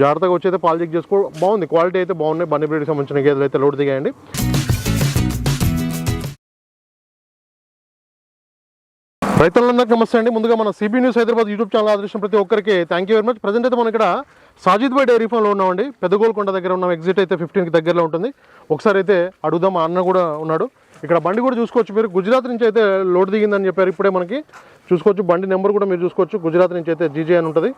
జాగ్రత్తగా వచ్చి అయితే పాలు చెక్ చేసుకో బాగుంది. క్వాలిటీ అయితే బాగున్నాయి. బండి బ్రీడ్కి సంబంధించిన గేదెలు అయితే లోడ్ దిగాయండి. రైతులందరికీ నమస్తే అండి. ముందుగా మన CB news Hyderabad YouTube channel ఆదర్శం ప్రతి ఒక్కరికి thank you very much present అయితే మనం ఇక్కడ సాజిద్ బై డైరీ ఫామ్లో ఉన్నామండి. పెద్దగోల్కొండ దగ్గర ఉన్నాం. ఎగ్జిట్ అయితే ఫిఫ్టీన్కి దగ్గరలో ఉంటుంది. ఒకసారి అయితే అడుగుదాం. ఆ అన్న కూడా ఉన్నాడు. ఇక్కడ బండి కూడా చూసుకోవచ్చు మీరు. గుజరాత్ నుంచి అయితే లోడ్ దిగిందని చెప్పారు ఇప్పుడే మనకి. చూసుకోవచ్చు. బండి నెంబర్ కూడా మీరు చూసుకోవచ్చు. గుజరాత్ నుంచి అయితే జీజే అని ఉంటుంది.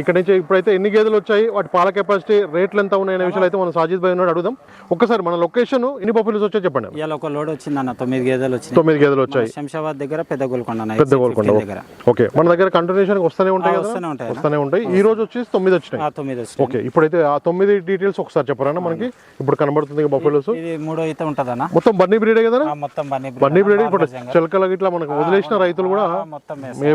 ఇక్కడ నుంచి ఇప్పుడైతే ఎన్ని గేదెలు వచ్చాయి వాటి పాల కెపాసిటీ రేట్లు ఎంత ఉన్నాయనే విషయాలు అయితే మనం సాజిద్ భాయ్ ఉన్నాడు అడుగుదాం. ఒక్కసారి మన లొకేషన్ ఎన్ని పప్పులు వచ్చాయో చెప్పండి. ఇవాళ ఒక లోడ్ వచ్చింది అన్న తొమ్మిది గేదెలు వచ్చినాయి. తొమ్మిది గేదెలు వచ్చాయి. శంషాబాద్ దగ్గర పెద్ద గోల్కొండ పెద్ద గోల్కొండ 15 దగ్గర. ఓకే. మన దగ్గర కంటిన్యూషన్ వస్తూనే ఉంటాయి వస్తూనే ఉంటాయి. వస్తూనే ఉంటాయి. ఈ రోజు వచ్చేసి తొమ్మిది వచ్చినాయి. ఆ, తొమ్మిది వచ్చినాయి. ఓకే. ఇప్పుడైతే ఆ తొమ్మిది డీటెయిల్స్ ఒకసారి చెప్పరా మనకి? ఇప్పుడు కనబడుతుంది బఫెలోస్ ఇది మూడో ఈత ఉంటది అన్న. మొత్తం బన్నీ బ్రీడే కదా? మొత్తం బన్నీ బన్నీ బ్రీడ్ ఇప్పుడు చిలకల ఇట్లా మనకు వదిలేసిన రైతులు కూడా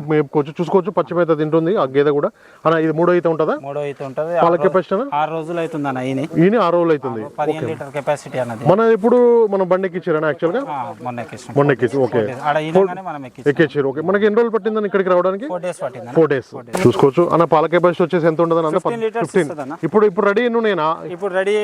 మేపుకోవచ్చు చూసుకోవచ్చు పచ్చి మేత తింటుంది ఆ గేదె కూడా. అన్న ఇది మూడో అయితే ఉంటుందా? మూడో ఈత ఉంటది. పాల కెపాసిటీ ఆరు రోజులు అవుతుంది అన్న ఈయన. ఈయన ఆరు రోజులు అవుతుంది. పదిహేను లీటర్ కెపాసిటీ అన్నది. మన ఇప్పుడు మనం బండి ఎక్కించారా యాక్చువల్గా ఆ, మొన్న ఎక్కించాం మొన్న ఎక్కించి ఓకే. ఎక్కించారు ఓకే. మనకి ఎన్ని రోజులు పట్టిందని ఇక్కడికి రావడానికి? ఫోర్ డేస్ పట్టింది ఫోర్ డేస్. చూసుకోవచ్చు. అన్న పాల కెపాసిటీ వచ్చేసి ఎంత ఉంటుంది అన్న ఫిఫ్టీన్ ఇప్పుడు ఇప్పుడు రెడీ ఉన్నాయినా ఇప్పుడు రెడీ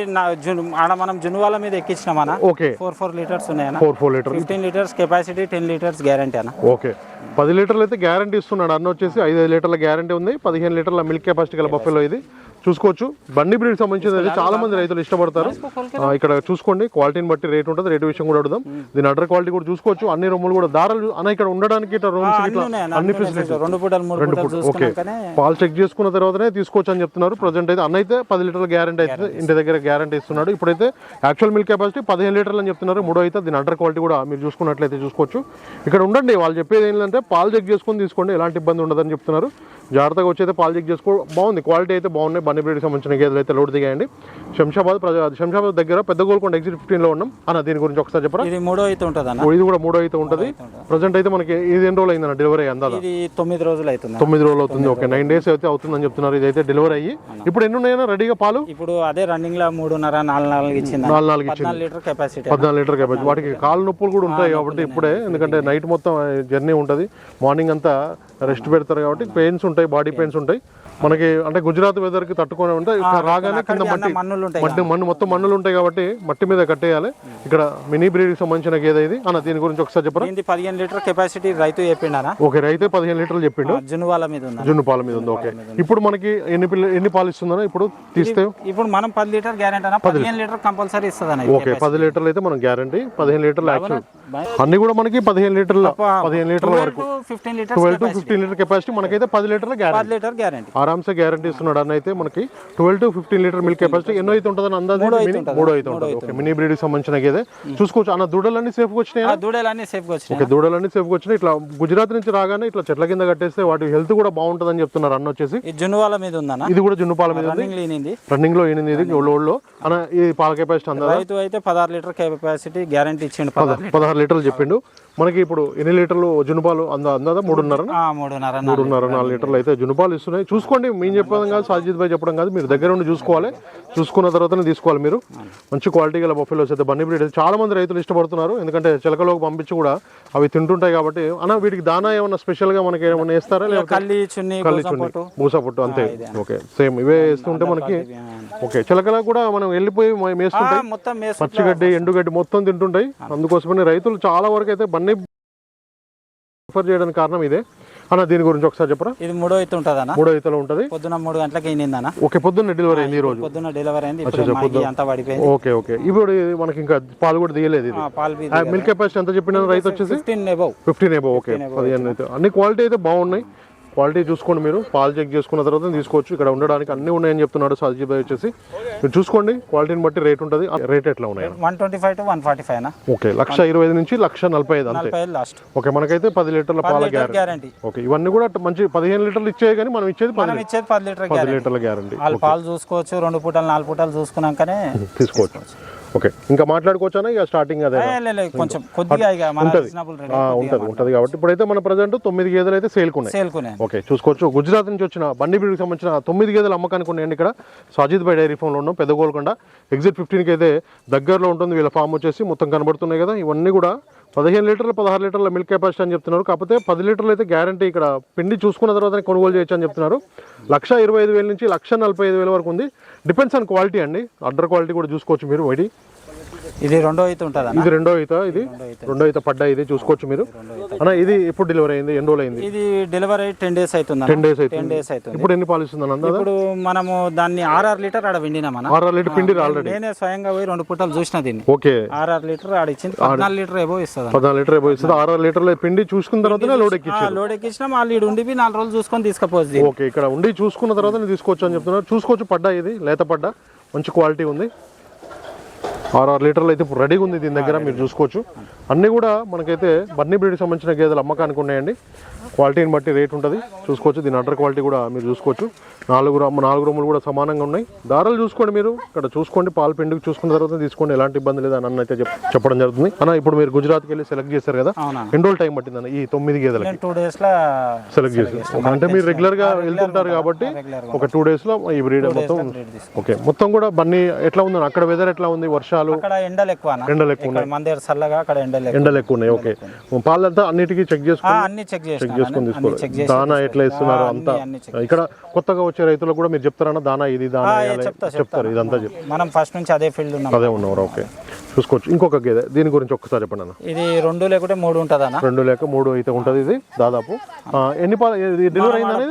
ఆడ మనం జునువాల మీద ఎక్కించినాం అన్న. ఓకే. ఫోర్ ఫోర్ లీటర్స్ ఉన్నాయి four four litre. Fifteen litres capacity ten litres guarantee అన్న. ఓకే. పది లీటర్లు అయితే గ్యారంటీ ఇస్తున్నాడు. అన్న వచ్చేసి ఐదు ఐదు లీటర్ల గ్యారంటీ ఉంది. పదిహేను లీటర్ల మిల్క్ కెపాసిటీ గల బఫెలో ఇది. చూసుకోవచ్చు. బండి బ్రీడ్ సంబంధించింది అయితే చాలా మంది రైతులు ఇష్టపడతారు. ఇక్కడ చూసుకోండి. క్వాలిటీని బట్టి రేట్ ఉంటుంది. రేట్ విషయం కూడా అడుగుదాం. దీని అడ్డర్ క్వాలిటీ కూడా చూసుకోవచ్చు. అన్ని రొమ్ములు కూడా దారాలు అన్న ఇక్కడ ఉండడానికి ఇట్లా రూమ్స్ అన్ని ఇట్లా ఉన్నాయి అన్న, అన్ని అన్ని ఫెసిలిటీస్ రెండు ఓకే. పాలు చెక్ చేసుకున్న తర్వాతనే తీసుకోవచ్చు అని చెప్తున్నారు. ప్రజెంట్ అయితే అన్న అయితే పది లీటర్ల గ్యారంటీ అయితే ఇంటి దగ్గర గ్యారంటీ ఇస్తున్నాడు. ఇప్పుడైతే యాక్చువల్ మిల్క్ కెపాసిటీ పదిహేను లీటర్లు అని చెప్తున్నారు. మూడో అయితే దీని అండర్ క్వాలిటీ కూడా మీరు చూసుకున్నట్లయితే చూసుకోవచ్చు. ఇక్కడ ఉండండి. వాళ్ళు చెప్పేది ఏంటంటే పాలు చెక్ చేసుకుని తీసుకోండి. ఎలాంటి ఇబ్బంది ఉండదని చెప్తున్నారు. జాగ్రత్తగా వచ్చి అయితే పాలు చెక్ చేసుకో బాగుంది. క్వాలిటీ అయితే బాగున్నాయి. బండి బ్రీడ్కి సంబంధించిన గేదెలు అయితే లోడ్ దిగాయండి. శంషాబాద్ ప్రజా శంషాబాద్ దగ్గర పెద్ద గోల్కొండ ఎగ్జిట్ ఫిఫ్టీన్లో ఉన్నాం. అన్న దీని గురించి ఒకసారి చెప్పరా? ఇది మూడో ఈత ఉంటుంది అన్న? ఇది కూడా మూడో అయితే ఉంటుంది. ప్రజెంట్ అయితే మనకి ఇది ఎన్ని రోజులు అయిందన్న డెలివరీ ఇది తొమ్మిది రోజులు అవుతుంది. తొమ్మిది రోజులు అవుతుంది. ఓకే నైన్ డేస్ అయితే అవుతుందని చెప్తున్నారు. ఇదైతే డెలివరీ అయ్యి. ఇప్పుడు ఎన్ని ఉన్నాయన్నా? రెడీగా పాలు? ఇప్పుడు అదే రన్నింగ్లో మూడున్నర నాలుగు నాలుగు ఇచ్చింది అన్న. నాలుగు నాలుగు ఇచ్చింది. పద్నాలుగు లీటర్ కెపాసిటీ పద్నాలుగు లీటర్ కెపాసిటీ వాటికి కాళ్ళు నొప్పులు కూడా ఉంటాయి కాబట్టి ఇప్పుడే. ఎందుకంటే నైట్ మొత్తం జర్నీ ఉంటుంది. మార్నింగ్ అంతా రెస్ట్ పెడతారు కాబట్టి పెయిన్స్ ఉంటాయి బాడీ పెయిన్స్ ఉంటాయి. మనకి అంటే గుజరాత్ వెదర్కి తట్టుకొని ఇక్కడ రాగానే కింద మట్టి మట్టి మన్ను మొత్తం మన్నులు ఉంటాయి కాబట్టి మట్టి మీద కట్టేయాలి. ఇక్కడ మినీ బ్రీడ్ సంబంధించిన గేదె ఇది. అన్న దీని గురించి ఒకసారి చెప్పరా? దీనికి పదిహేను లీటర్ కెపాసిటీ రైతు చెప్పిండనా ఓకే రైతే పదిహేను లీటర్లు చెప్పిండు. జునువాల మీద ఉంది? జున్ను పాల మీద ఉంది ఓకే. ఇప్పుడు మనకి ఎన్ని పిల్ల ఎన్ని పాలు ఇస్తుందన్నా ఇప్పుడు తీస్తే? ఇప్పుడు మనం పది లీటర్ గ్యారెంటీ అన్న పదిహేను లీటర్ కంపల్సరీ ఇస్తుంది ఓకే పది లీటర్లు అయితే మనం గ్యారంటీ పదిహేను లీటర్లు యాక్చువల్. అన్ని కూడా మనకి పదిహేను లీటర్ల పదిహేను లీటర్ల వరకు. Fifteen litre twelve to fifteen litre capacity మనకైతే పది లీటర్ల గ్యారంటీ. Litre guarantee. ఆరామ్సే గ్యారంటీ ఇస్తున్నాడు అన్న అయితే మనకి twelve to fifteen litre milk capacity ఎన్నో అయితే ఉంటుందని అందాజు మూడో అయితే ఉంటుంది. ఓకే మినీ బ్రీడ్ సంబంధించిన గేదె చూసుకోవచ్చు. అన్న దూడలన్నీ సేఫ్గా వచ్చినాయి? ఆ దూడలన్నీ సేఫ్గా వచ్చినాయి? ఓకే దూడలన్నీ సేఫ్గా వచ్చినాయి. ఇట్లా గుజరాత్ నుంచి రాగానే ఇట్లా చెట్ల కింద కట్టేస్తే వాటి హెల్త్ కూడా బాగుంటుందని చెప్తున్నారు అన్న వచ్చేసి. జునువాల మీద ఉందన్న? ఇది కూడా జున్ను పాల మీద ఉంది. రన్నింగ్లో ఏనింది ఇది? లో అన్న ఈ పాల కెపాసిటీ అందా రైతు అయితే పదహారు లీటర్ కెపాసిటీ గ్యారంటీ ఇచ్చిండు పదహారు లీటర్ పదహారు లీటర్లు చెప్పిండు. మనకి ఇప్పుడు ఎన్ని లీటర్లు జునుపాలు అందా అందా మూడున్నర మూడున్నర నాలుగు. మూడున్నర నాలుగు లీటర్లు. అయితే జునుపాలు ఇస్తున్నాయి. చూసుకోండి. మేము చెప్పడం కాదు సాజిద్ భాయ్ చెప్పడం కాదు. మీరు దగ్గర ఉండి చూసుకోవాలి. చూసుకున్న తర్వాతనే తీసుకోవాలి మీరు. మంచి క్వాలిటీ గల బఫెలోస్ అయితే బన్నీ బ్రీడ్ చాలా మంది రైతులు ఇష్టపడుతున్నారు. ఎందుకంటే చిలకలోకి పంపించి కూడా అవి తింటుంటాయి కాబట్టి. అన్న వీటికి దానా ఏమన్నా స్పెషల్గా మనకి ఏమన్నా వేస్తారా? కల్లి చున్ని కల్లి అంతే. ఓకే. సేమ్ ఇవే వేస్తుంటే మనకి ఓకే. చిలకలకు కూడా మనం వెళ్ళిపోయి మేస్తుంటాయి. పచ్చిగడ్డి ఎండుగడ్డి మొత్తం తింటుంటాయి. అందుకోసమని రైతులు చాలా వరకు అయితే బన్నీ ప్రిఫర్ చేయడానికి కారణం ఇదే. అన్న దీని గురించి ఒకసారి చెప్పరా? ఇది మూడో అయితే ఉంటుంది అన్న మూడో ఈతలో ఉంటది. పొద్దున మూడు గంటలకు అయినిందన్న ఓకే పొద్దున్న డెలివరీ అయింది ఈ రోజు. పొద్దున్న డెలివరీ అయింది ఇప్పుడు అంతా పడిపోయింది. Okay okay. ఇప్పుడు మనకి ఇంకా పాలు కూడా తీయలేదు పాలు మిల్క్ కెపాసిటీ ఎంత చెప్పిన రైతు వచ్చేసి? Fifteen above fifteen above okay. పదిహేను అయితే అన్ని క్వాలిటీ అయితే బాగున్నాయి. క్వాలిటీ చూసుకోండి మీరు. పాలు చెక్ చేసుకున్న తర్వాత తీసుకోవచ్చు. ఇక్కడ ఉండడానికి అన్ని ఉన్నాయని చెప్తున్నాడు సాజీ భాయ్ వచ్చేసి. మీరు చూసుకోండి. క్వాలిటీని బట్టి రేట్ ఉంటుంది. రేట్ ఎట్లా ఉన్నాయి? One twenty five to one forty five okay. లక్ష ఇరవై ఐదు నుంచి లక్ష నలభై ఐదు అంతే. Last okay. మనకైతే పది లీటర్ల పాల గ్యారెంటీ ఓకే. ఇవన్నీ కూడా మంచి పదిహేను లీటర్లు ఇచ్చేవి కానీ మనం ఇచ్చేది పది ఇచ్చేది పది లీటర్ పది లీటర్ల గ్యారంటీ వాళ్ళు పాలు చూసుకోవచ్చు రెండు పూటలు నాలుగు పూటలు చూసుకున్నాకనే తీసుకోవచ్చు. ఓకే. ఇంకా మాట్లాడుకోవచ్చా? ఇక స్టార్టింగ్ అదే కొంచెం కొద్దిగా ఉంటుంది. ఉంటుంది కాబట్టి ఇప్పుడైతే మన ప్రజెంట్ తొమ్మిది గేదెలు అయితే సేల్కున్నాయి సేల్కునే ఓకే చూసుకోవచ్చు. గుజరాత్ నుంచి వచ్చిన బండి బ్రీడ్కి సంబంధించిన తొమ్మిది గేదెలు అమ్మకానికి ఉన్నాయండి ఇక్కడ. సాజిద్ బై డైరీ ఫామ్లో ఉన్నాం పెద్ద గోల్కొండ. ఎగ్జిట్ ఫిఫ్టీన్కి అయితే దగ్గరలో ఉంటుంది. వీళ్ళ ఫామ్ వచ్చేసి మొత్తం కనబడుతున్నాయి కదా. ఇవన్నీ కూడా పదిహేను లీటర్లు పదహారు లీటర్ల మిల్క్ కెపాసిటీ అని చెప్తున్నారు. కాకపోతే పది లీటర్లు అయితే గ్యారంటీ ఇక్కడ పిండి చూసుకున్న తర్వాత కొనుగోలు చేయొచ్చు అని చెప్తున్నారు. లక్ష ఇరవై ఐదు వేల నుంచి లక్ష నలభై ఐదు వేల వరకు ఉంది. డిపెండ్స్ ఆన్ క్వాలిటీ అండి. అడ్డర్ క్వాలిటీ కూడా చూసుకోవచ్చు మీరు వైడి ఇది రెండో అయితే ఉంటుంది ఇది రెండో ఈత ఇది రెండో ఈత. పడ్డా ఇది చూసుకోవచ్చు మీరు. అన్న ఇది ఎప్పుడు డెలివరీ అయింది ఎన్ని రోజులు అయింది? ఇది డెలివరీ టెన్ డేస్ అవుతుంది టెన్ డేస్ అయితే టెన్ డేస్ అవుతుంది ఇప్పుడు ఎన్ని పాలు ఇస్తుంది అన్న ఇప్పుడు మనము దాన్ని ఆర్ఆర్ లీటర్ ఆడ విండినాం అన్న. ఆరు లీటర్ పిండి ఆల్రెడీ నేనే స్వయంగా పోయి రెండు పుట్టలు చూసిన దీన్ని. ఓకే. ఆర్ఆర్ లీటర్ ఆడ ఇచ్చింది. పద్నాలుగు లీటర్ ఏవో ఇస్తుంది పద్నాలుగు లీటర్ అయిపోయి ఇస్తుంది. ఆరు లీటర్ల పిండి చూసుకున్న తర్వాతనే లోడ్ ఎక్కించి లోడ్ ఎక్కించిన వాళ్ళు ఈడు ఉండి నాలుగు రోజులు చూసుకొని తీసుకపోతుంది ఓకే ఇక్కడ ఉండి చూసుకున్న తర్వాత తీసుకోవచ్చు అని చెప్తున్నారు. చూసుకోవచ్చు పడ్డా ఇది లేత పడ్డా. మంచి క్వాలిటీ ఉంది. ఆరు ఆరు లీటర్లు అయితే ఇప్పుడు రెడీగా ఉంది దీని దగ్గర మీరు చూసుకోవచ్చు. అన్నీ కూడా మనకైతే బన్నీ బ్రీడ్కి సంబంధించిన గేదెలు అమ్మకానికి ఉన్నాయండి. క్వాలిటీని బట్టి రేట్ ఉంటుంది. చూసుకోవచ్చు. దీని అండర్ క్వాలిటీ కూడా మీరు చూసుకోవచ్చు. నాలుగు రమ్ము నాలుగు రొమ్ములు కూడా సమానంగా ఉన్నాయి. దారాలు చూసుకోండి మీరు. ఇక్కడ చూసుకోండి. పాలు పిండికి చూసుకున్న తర్వాత తీసుకోండి. ఎలాంటి ఇబ్బంది లేదు అని అన్న అయితే చెప్- చెప్పడం జరుగుతుంది. అన్న ఇప్పుడు మీరు గుజరాత్కి వెళ్ళి సెలెక్ట్ చేశారు కదా? ఎన్ని రోజులు టైం పట్టిందన్న ఈ తొమ్మిది గేదెలకి? నేను టూ డేస్లో సెలెక్ట్ చేసి అంటే మీరు రెగ్యులర్గా వెళ్తుంటారు కాబట్టి ఒక టూ డేస్లో ఈ బ్రీడ్ మొత్తం ఓకే. మొత్తం కూడా బన్నీ ఎట్లా ఉంది అక్కడ వెదర్ ఎట్లా ఉంది? వర్షాలు? ఎండలు ఎక్కువ అన్న. ఎండలు ఎక్కువ అక్కడ ఎండలు ఎక్కువ ఉన్నాయి. ఓకే. పాలంతా అన్నిటికీ చెక్ అన్ని చెక్ చేసుకొని తీసుకోవాలి చేసి దానా ఎట్లా ఇస్తున్నారు అంతా? ఇక్కడ కొత్తగా వచ్చే రైతులకు కూడా మీరు చెప్తారన్న దానా ఇది దానా చెప్తారు. ఇదంతా చెప్ మనం ఫస్ట్ నుంచి అదే ఫీల్డ్ ఉన్నాం. అదే ఉన్నారు ఓకే. చూసుకోవచ్చు. ఇంకొక గేదె దీని గురించి ఒక్కసారి చెప్పండి అన్న. ఇది రెండు లేకుంటే మూడు ఉంటుంది అన్న? రెండు లేక మూడు అయితే ఉంటుంది ఇది దాదాపు. ఎన్ని డెలివరీ అయింది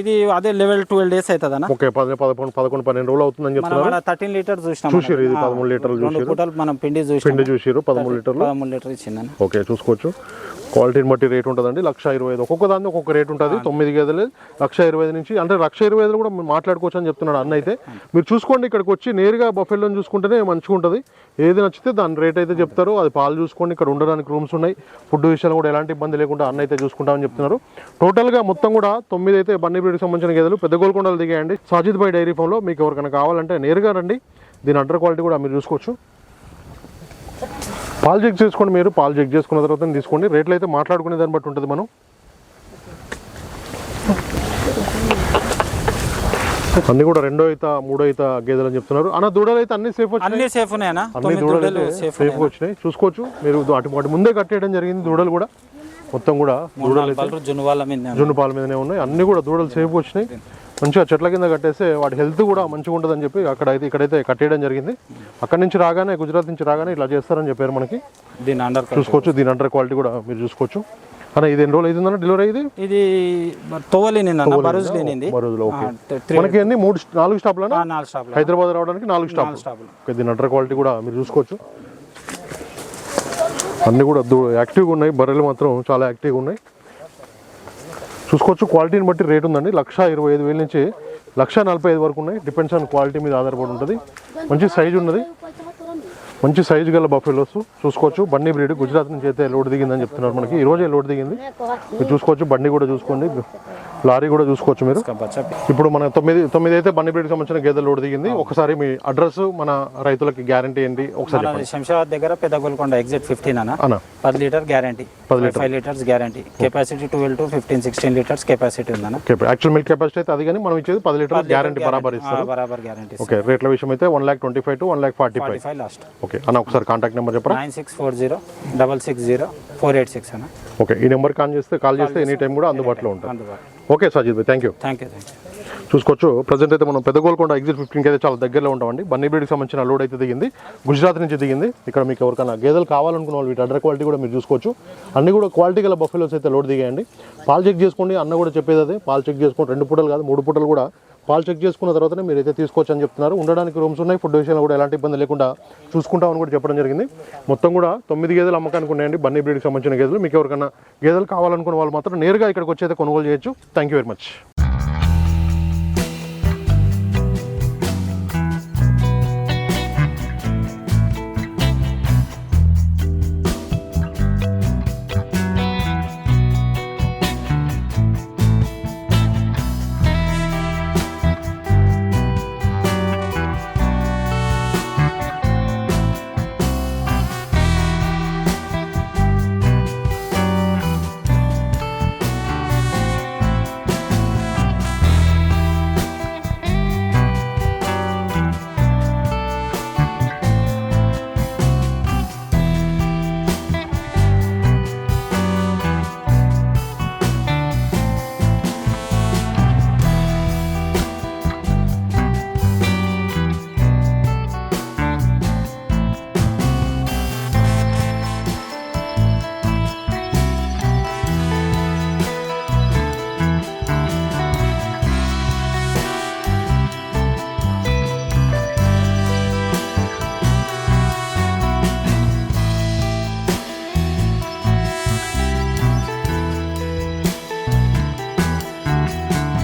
ఇది అదే లెవెల్ ట్వెల్వ్ డేస్ అవుతుంది అన్న? ఓకే పది పదకొండు పదకొండు పన్నెండు రోజులు అవుతుందని చెప్తున్నారు. థర్టీన్ లీటర్ చూసినాం చూసిరు ఇది పదమూడు లీటర్లు చూసిరు పూటలు మనం పిండి చూసినాం పిండి చూసిరు పదమూడు లీటర్లు. పదమూడు లీటర్ ఇచ్చిందని ఓకే చూసుకోవచ్చు. క్వాలిటీని బట్టి రేట్ ఉంటుందండి. లక్ష ఇరవై ఐదు. ఒక్కొక్క దాన్ని ఒక్కొక్క రేట్ ఉంటుంది. తొమ్మిది గేదెలు లక్ష ఇరవై ఐదు నుంచి అంటే లక్ష ఇరవై ఐదులు కూడా మాట్లాడుకోవచ్చు అని చెప్తున్నాడు అన్న అయితే. మీరు చూసుకోండి ఇక్కడికి వచ్చి. నేరుగా బఫెల్లోని చూసుకుంటేనే మంచిగా ఉంటుంది. ఏది నచ్చితే దాని రేట్ అయితే చెప్తారు. అది పాలు చూసుకోండి. ఇక్కడ ఉండడానికి రూమ్స్ ఉన్నాయి. ఫుడ్ విషయాలు కూడా ఎలాంటి ఇబ్బంది లేకుండా అన్న అయితే చూసుకుంటామని చెప్తున్నారు. టోటల్గా మొత్తం కూడా తొమ్మిది అయితే బన్నీ బ్రీడ్కి సంబంధించిన గేదెలు పెద్ద గోల్కొండలు దిగాయండి. సాజిద్ భాయ్ డైరీ ఫామ్లో మీకు ఎవరికైనా కావాలంటే నేరుగా రండి. దీని అండర్ క్వాలిటీ కూడా మీరు చూసుకోవచ్చు. పాలు చెక్ చేసుకోండి మీరు పాలు చెక్ చేసుకున్న తర్వాత తీసుకోండి. రేట్లు అయితే మాట్లాడుకునే దాన్ని బట్టి ఉంటుంది మనం. అన్ని కూడా రెండో అయితే మూడో అయితే గేదెలు అని చెప్తున్నారు. అన్న దూడలు అయితే అన్ని సేఫ్ అన్ని సేఫ్ అన్ని దూడలు సేఫ్ వచ్చినాయి. చూసుకోవచ్చు. మీరు వాటి వాటి ముందే కట్టేయడం జరిగింది దూడలు కూడా. మొత్తం కూడా దూడలు జున్ను పాల మీదనే ఉన్నాయి. అన్ని కూడా దూడలు సేఫ్ వచ్చినాయి. మంచిగా చెట్ల కింద కట్టేస్తే వాటి హెల్త్ కూడా మంచిగా ఉంటుందని చెప్పి అక్కడ అయితే ఇక్కడైతే కట్టేయడం జరిగింది. అక్కడ నుంచి రాగానే గుజరాత్ నుంచి రాగానే ఇట్లా చేస్తారని చెప్పారు మనకి. దీని అండర్ చూసుకోవచ్చు దీని అండర్ క్వాలిటీ కూడా మీరు చూసుకోవచ్చు. అన్న ఇది ఎన్ని రోజులు అవుతుందన్న? డెలివరీ ఇది? ఇది మనకి అన్ని మూడు నాలుగు స్టాప్లు హైదరాబాద్ రావడానికి నాలుగు స్టాప్ స్టాప్లు దీని అండర్ క్వాలిటీ కూడా మీరు చూసుకోవచ్చు. అన్ని కూడా యాక్టివ్గా ఉన్నాయి. బర్రెలు మాత్రం చాలా యాక్టివ్గా ఉన్నాయి. చూసుకోవచ్చు. క్వాలిటీని బట్టి రేట్ ఉందండి. లక్ష ఇరవై ఐదు వేల నుంచి లక్ష నలభై ఐదు వరకు ఉన్నాయి. డిపెండ్స్ ఆన్ క్వాలిటీ మీద ఆధారపడి ఉంటుంది. మంచి సైజు ఉన్నది. మంచి సైజు గల బఫెలోస్ చూసుకోవచ్చు. బండి బ్రీడ్ గుజరాత్ నుంచి అయితే లోడ్ దిగిందని చెప్తున్నారు మనకి. ఈ రోజే లోడ్ దిగింది. మీరు చూసుకోవచ్చు. బండి కూడా చూసుకోండి. లారీ కూడా చూసుకోవచ్చు మీరు. ఇప్పుడు మన తొమ్మిది తొమ్మిది అయితే బండి బ్రీడ్కి సంబంధించిన గేదెలు లోడ్ దిగింది. ఒకసారి మీ అడ్రస్ మన రైతులకి గ్యారంటీ ఏంటి? ఒకసారి శంషాబాద్ దగ్గర పెద్ద గోల్కొండ ఎగ్జిట్ ఫిఫ్టీన్ అన్న. పది లీటర్ గ్యారంటీ పది five litres guarantee capacity twelve to fifteen sixteen litres capacity ఉందన్న. యాక్చువల్ మిల్క్ కెపాసిటీ అయితే అది కానీ మనం ఇచ్చేది పది లీటర్లు గ్యారంటీ బరాబర్ ఇస్తారు. బరాబర్ గ్యారంటీ ఓకే రేట్ల విషయం అయితే one lakh twenty five to one lakh forty five five last okay అన్న ఒకసారి కాంటాక్ట్ నెంబర్ చెప్పరా? Nine six four zero double six zero four eight six అన్న. ఓకే. ఈ నెంబర్ కాల్ చేస్తే కాల్ చేస్తే ఎనీ టైం కూడా అందుబాటులో ఉంటుంది okay Sajid Bhai. Thank you thank you thank you చూసుకోవచ్చు. ప్రజెంట్ అయితే మనం పెద్ద గోల్కొండ ఎగ్జిట్ ఫిఫ్టీన్కి అయితే చాలా దగ్గరలో ఉంటామండి. బన్నీ బ్రీడ్కి సంబంధించిన లోడ్ అయితే దిగింది. గుజరాత్ నుంచి దిగింది. ఇక్కడ మీకు ఎవరికైనా గేదెలు కావాలనుకున్న వాళ్ళు వీటి అడ్డర్ క్వాలిటీ కూడా మీరు చూసుకోవచ్చు. అన్ని కూడా క్వాలిటీ గల బఫెలోస్ అయితే లోడ్ దిగాయండి. పాలు చెక్ చేసుకోండి. అన్న కూడా చెప్పేది అదే. పాలు చెక్ చేసుకోండి. రెండు పూటలు కాదు మూడు పూటలు కూడా పాలు చెక్ చేసుకున్న తర్వాతనే మీరు అయితే తీసుకోవచ్చు అని చెప్తున్నారు. ఉండడానికి రూమ్స్ ఉన్నాయి. ఫుడ్ విషయంలో కూడా ఎలాంటి ఇబ్బంది లేకుండా చూసుకుంటామని కూడా చెప్పడం జరిగింది. మొత్తం కూడా తొమ్మిది గేదెలు అమ్మకానికి ఉన్నాయండి. బన్నీ బ్రీడ్కి సంబంధించిన గేదెలు. మీకు ఎవరికైనా గేదెలు కావాలనుకున్న వాళ్ళు మాత్రం నేరుగా ఇక్కడికి వచ్చి అయితే కొనుగోలు చేయొచ్చు. Thank you very much